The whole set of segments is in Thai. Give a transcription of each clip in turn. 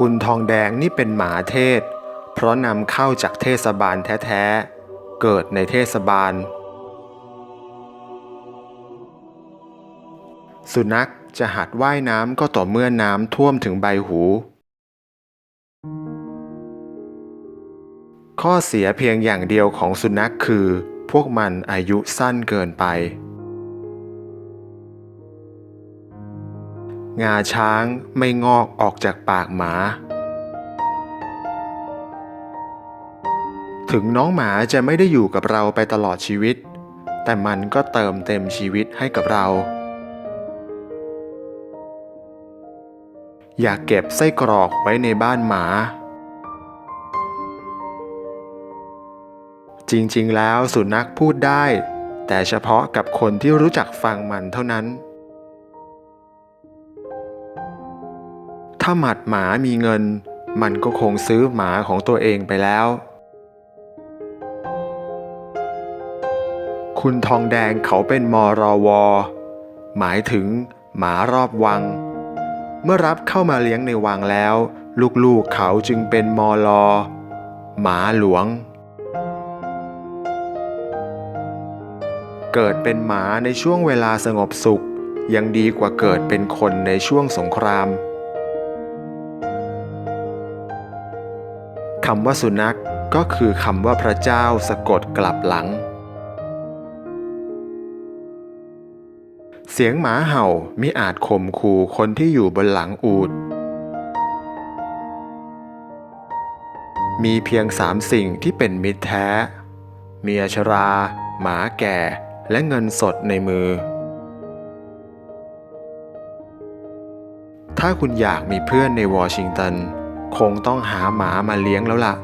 คุณทองแดงนี่เป็นหมาเทศ เพราะนำเข้าจากเทศบาลแท้ๆ เกิดในเทศบาล สุนัขจะหัดว่ายน้ำก็ต่อเมื่อน้ำท่วมถึงใบหู ข้อเสียเพียงอย่างเดียวของสุนัขคือ พวกมันอายุสั้นเกินไป งาช้างไม่งอกออกจากปากหมา ถึงน้องหมาจะไม่ได้อยู่กับเราไปตลอดชีวิต แต่มันก็เติมเต็มชีวิตให้กับเรา อยากเก็บไส้กรอกไว้ในบ้านหมา จริงๆแล้วสุนัขพูดได้ แต่เฉพาะกับคนที่รู้จักฟังมันเท่านั้น ถ้าหมัดหมามีเงิน มันก็คงซื้อหมาของตัวเองไปแล้ว คุณทองแดงเขาเป็นมรวหมายถึงหมารอบวัง เมื่อรับเข้ามาเลี้ยงในวังแล้ว ลูกๆเขาจึงเป็นมลหมาหลวง เกิดเป็นหมาในช่วงเวลาสงบสุข ยังดีกว่าเกิดเป็นคนในช่วงสงคราม คำว่าสุนัขก็คือคำว่าพระเจ้าสะกดกลับหลัง เสียงหมาเห่ามิอาจข่มขู่คนที่อยู่บนหลังอูดมีเพียงสามสิ่งที่เป็นมิตรแท้ เมียชรา หมาแก่ และเงินสดในมือ ถ้าคุณอยากมีเพื่อนในวอชิงตัน คงต้องหาหมามาเลี้ยงแล้วล่ะ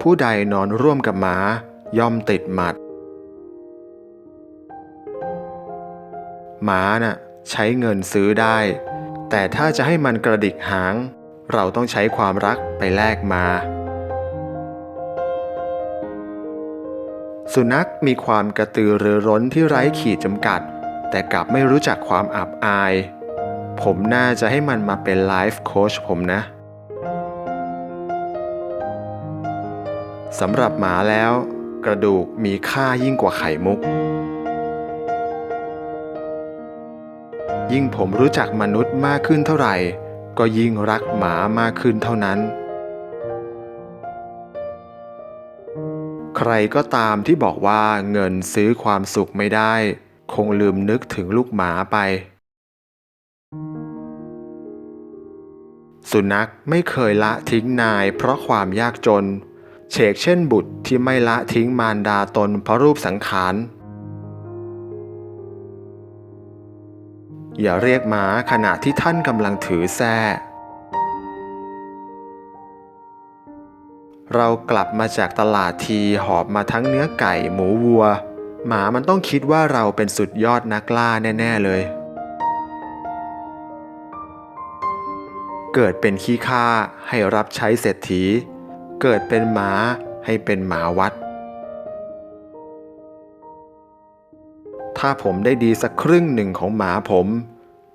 ผู้ใดนอนร่วมกับหมาย่อมติดหมัด หมาน่ะใช้เงินซื้อได้ แต่ถ้าจะให้มันกระดิกหาง เราต้องใช้ความรักไปแลกมาสุนัขมีความกระตือรือร้นที่ไร้ขีดจำกัด แต่กลับไม่รู้จักความอับอาย ผมน่าจะให้มันมาเป็นไลฟ์โค้ชผมนะสำหรับหมาแล้ว กระดูกมีค่ายิ่งกว่าไข่มุก ยิ่งผมรู้จักมนุษย์มากขึ้นเท่าไหร่ ก็ยิ่งรักหมามากขึ้นเท่านั้น ใครก็ตามที่บอกว่าเงินซื้อความสุขไม่ได้ คงลืมนึกถึงลูกหมาไป สุนัขไม่เคยละทิ้งนายเพราะความยากจน เฉกเช่นบุตรที่ไม่ละทิ้งมารดาตนเพราะรูปสังขาร อย่าเรียกหมาขณะที่ท่านกำลังถือแส้เรากลับมาจากตลาดทีหอบมาทั้งเนื้อไก่หมูวัว หมามันต้องคิดว่าเราเป็นสุดยอดนักล่าแน่ ๆ เลย เกิดเป็นขี้ข้าให้รับใช้เศรษฐี เกิดเป็นหมาให้เป็นหมาวัด ถ้าผมได้ดีสักครึ่งหนึ่งของหมาผม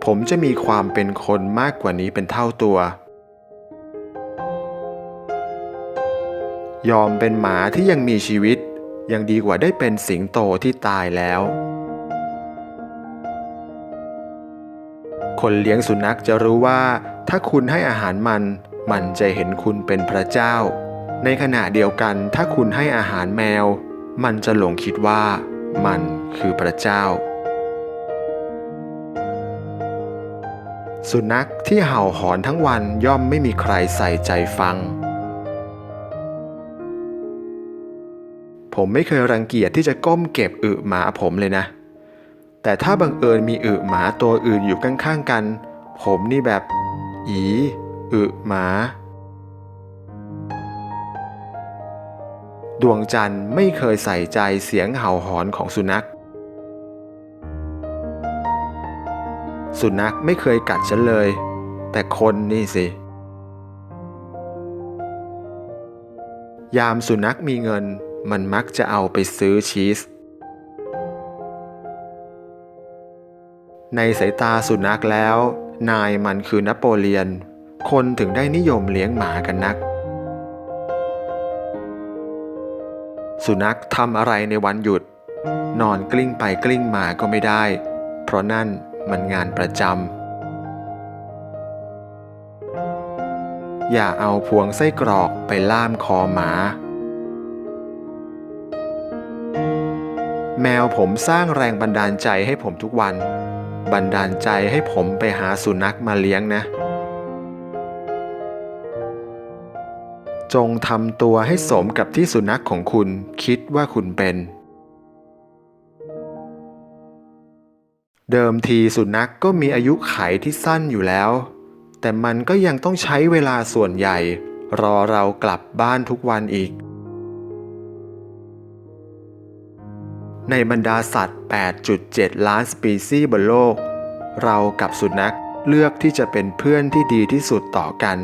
ผมจะมีความเป็นคนมากกว่านี้เป็นเท่าตัว ยอมเป็นหมาที่ยังมีชีวิต ยังดีกว่าได้เป็นสิงโตที่ตายแล้วคนเลี้ยงสุนัขจะรู้ว่า ถ้าคุณให้อาหารมัน มันจะเห็นคุณเป็นพระเจ้า ในขณะเดียวกันถ้าคุณให้อาหารแมว มันจะหลงคิดว่ามันคือพระเจ้า สุนัขที่เห่าหอนทั้งวันย่อมไม่มีใครใส่ใจฟัง ผมไม่เคยรังเกียจที่จะก้มเก็บอึหมาผมเลยนะ แต่ถ้าบังเอิญมีอึหมาตัวอื่นอยู่ข้างๆกัน ผมนี่แบบ อี อึหมา ดวงจันทร์ไม่เคยใส่ใจเสียงเห่าหอนของสุนัข สุนัขไม่เคยกัดฉันเลย แต่คนนี่สิ ยามสุนัขมีเงินมันมักจะเอาไปซื้อชีส ในสายตาสุนัขแล้ว นายมันคือนโปเลียน คนถึงได้นิยมเลี้ยงหมากันนัก สุนัขทำอะไรในวันหยุด นอนกลิ้งไปกลิ้งมาก็ไม่ได้ เพราะนั่นมันงานประจำ อย่าเอาพวงไส้กรอกไปล่ามคอหมา แมวผมสร้างแรงบันดาลใจให้ผมทุกวัน บันดาลใจให้ผมไปหาสุนัขมาเลี้ยงนะ จงทำตัวให้สมกับที่สุนัขของคุณคิดว่าคุณเป็น เดิมทีสุนัขกก็มีอายุไขที่สั้นอยู่แล้ว แต่มันก็ยังต้องใช้เวลาส่วนใหญ่ รอเรากลับบ้านทุกวันอีก ในบรรดาสัตว์ 8.7 ล้านสปีซีส์บนโลก เรากับสุนัขเลือกที่จะเป็นเพื่อนที่ดีที่สุดต่อกัน